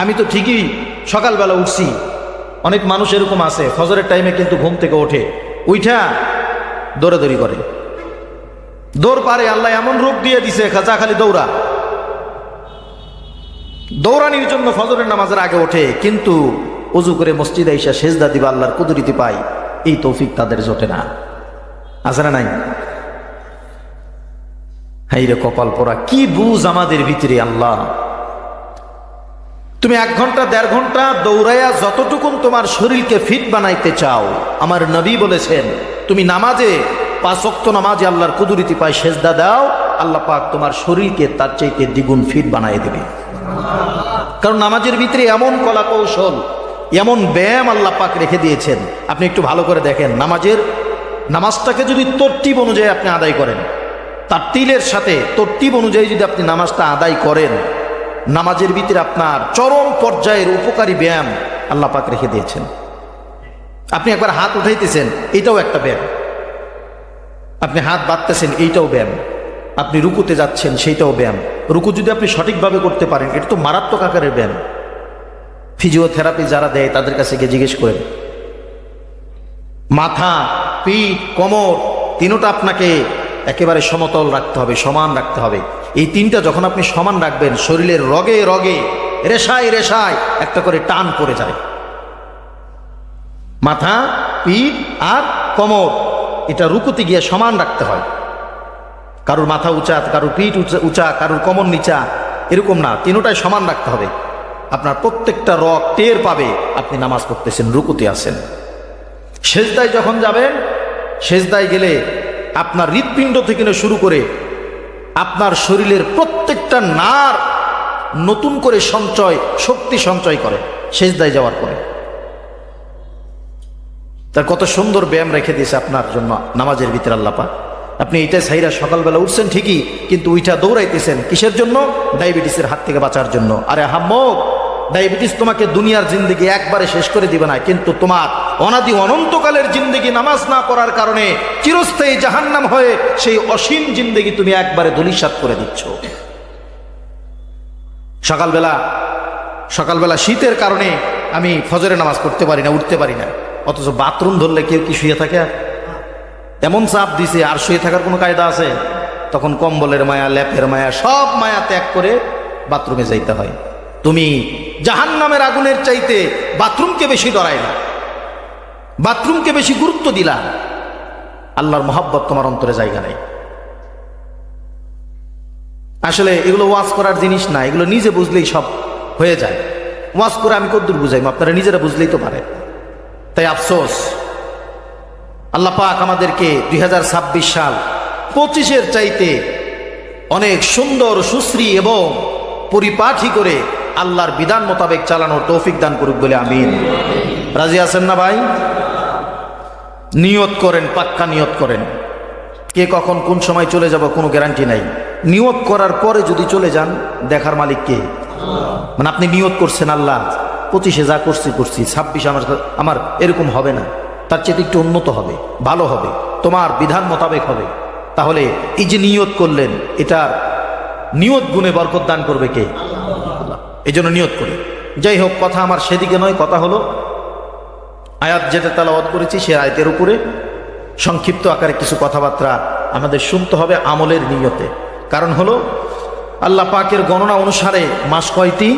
আমি তো ঠিকই সকালবেলা উঠছি। অনেক মানুষ এরকম আছে, ফজরের টাইমে কিন্তু ঘুম থেকে ওঠে। উইঠা দৌড়াদৌড়ি করে। দৌড় পারে, আল্লাহ এমন রোগ দিয়ে দিছে, খাঁচা খালি দৌড়া। দৌড়ানির জন্য ফজরের নামাজের আগে ওঠে, কিন্তু অজু করে মসজিদে এসে সেজদা দিবা আল্লাহর কুদরিতি পাই এই তৌফিক তাদের জোটে না। আছে না নাই? হাই রে কপাল পরা কি বুঝ আমাদের ভিতরে আল্লাহ। তুমি এক ঘণ্টা, দেড় ঘণ্টা দৌড়াইয়া যতটুকুন তোমার শরীরকে ফিট বানাইতে চাও, আমার নবী বলেছেন, তুমি নামাজে পাঁচক্ত নামাজে আল্লাহর কুদুরিতি পায় সেজদা দাও, আল্লাহ পাক তোমার শরীরকে তার চাইতে দ্বিগুণ ফিট বানাই দেবে। কারণ নামাজের ভিতরে এমন কলা কৌশল এমন ব্যায়াম আল্লাহ পাক রেখে দিয়েছেন, আপনি একটু ভালো করে দেখেন, নামাজের নামাজটাকে যদি তর্তিব অনুযায়ী আপনি আদায় করেন, তার তিলের সাথে তর্তিব অনুযায়ী যদি আপনি নামাজটা আদায় করেন নামাজের ভিতরে আপনার চরম পর্যায়ের উপকারী ব্যায়াম আল্লাহ পাক রেখে দিয়েছেন। আপনি একবার হাত উঠাইতেছেন এইটাও একটা ব্যায়াম। আপনি হাত বাঁধতেছেন এইটাও ব্যায়াম। আপনি রুকুতে যাচ্ছেন, সেইটাও ব্যায়াম। রুকু যদি আপনি সঠিকভাবে করতে পারেন, এটা তো মারাত্মক আকারের ব্যায়াম। ফিজিওথেরাপি যারা দেয়, তাদের কাছে গিয়ে জিজ্ঞেস করেন। মাথা, পিঠ, কোমর, তিনোটা আপনাকে একেবারে সমতল রাখতে হবে, সমান রাখতে হবে। এই তিনটা যখন আপনি সমান রাখবেন, শরীরের রগে রগে, রেশায় রেশায়, একটা করে টান পড়ে যায়। মাথা, পিঠ আর কোমর, এটা রুকুতে গিয়ে সমান রাখতে হয়। কারোর মাথা উঁচা, কারোর পিঠ উঁচা উঁচা, কারোর কোমর নিচা, এরকম না, তিনোটাই সমান রাখতে হবে। আপনার প্রত্যেকটা রক টের পাবে, আপনি নামাজ পড়তেছেন, রুকুতে আছেন। সেজদায় যখন যাবেন, সেজদায় গেলে আপনার হৃৎপিণ্ড থেকে শুরু করে আপনার শরীরের প্রত্যেকটা নার নতুন করে সঞ্চয়, শক্তি সঞ্চয় করে, সেজদায় যাওয়ার পরে। তার কত সুন্দর ব্যায়াম রেখে দিয়েছে আপনার জন্য নামাজের ভিতরে আল্লাপা আপনি এইটা সাইরা সকালবেলা উঠছেন ঠিকই, কিন্তু ওইটা দৌড়াইতেছেন কিসের জন্য? ডায়াবেটিসের হাত থেকে বাঁচার জন্য। আরে হাম্মক, ডায়াবেটিস তোমাকে দুনিয়ার জিন্দগি একবারে শেষ করে দিবে না, কিন্তু তোমার অনাদি অনন্তকালের জিন্দগি নামাজ না পড়ার কারণে চিরস্থায়ী জাহান্নাম হয়ে সেই অসীম জিন্দগি তুমি একবারে ধুলিসাত করে দিচ্ছ। সকালবেলা সকালবেলা শীতের কারণে আমি ফজরে নামাজ পড়তে পারি না, উঠতে পারি না। অথচ বাথরুম ধরলে কেউ কি শুয়ে থাকে? এমন চাপ দিছে, আর শুয়ে থাকার কোনো কায়দা আছে? তখন কম্বলের মায়া, ল্যাপের মায়া, সব মায়া ত্যাগ করে বাথরুমে যাইতে হয়। তুমি জাহান নামের আগুনের চাইতে বাথরুমকে বেশি ডরাইলা। বাথরুমকে বেশি গুরুত্ব দিলা। আল্লাহর মহাব্বত তোমার অন্তরে জায়গা নেই। আসলে এগুলো ওয়াজ করার জিনিস না, এগুলো নিজে বুঝলেই সব হয়ে যায়। ওয়াজ করে আমি কদ্দূর বুঝাইম, আপনারা নিজেরা বুঝলেই তো পারে। তাই আফসোস, আল্লাহ পাক আমাদেরকে দুই হাজার ছাব্বিশ সাল পঁচিশের চাইতে অনেক সুন্দর, সুশ্রী এবং পরিপাঠি করে আল্লাহর বিধান মোতাবেক চালানোর তৌফিক দান করুক বলে আমিন। রাজি আছেন না ভাই? নিয়ত করেন, পাক্কা নিয়ত করেন। কে কখন কোন সময় চলে যাব কোনো গ্যারান্টি নাই। নিয়ত করার পরে যদি চলে যান, দেখার মালিক কে? মানে আপনি নিয়ত করছেন আল্লাহ, পঁচিশে যা করছি করছি, ছাব্বিশে আমার আমার এরকম হবে না। তার চেয়ে একটু উন্নত হবে, ভালো হবে, তোমার বিধান মোতাবেক হবে। তাহলে এই যে নিয়ত করলেন এটার নিয়ত গুণে বরকত দান করবে কে? এই জন্য নিয়ত করি। যাই হোক, কথা আমার সেদিকে নয়, কথা হলো আয়াত যেটা তালাবাদ করেছি, সে আয়াতের উপরে সংক্ষিপ্ত আকারে কিছু কথাবার্তা আমাদের শুনতে হবে আমলের নিয়তে। কারণ হলো, আল্লাহ পাকের গণনা অনুসারে মাস কয়টি?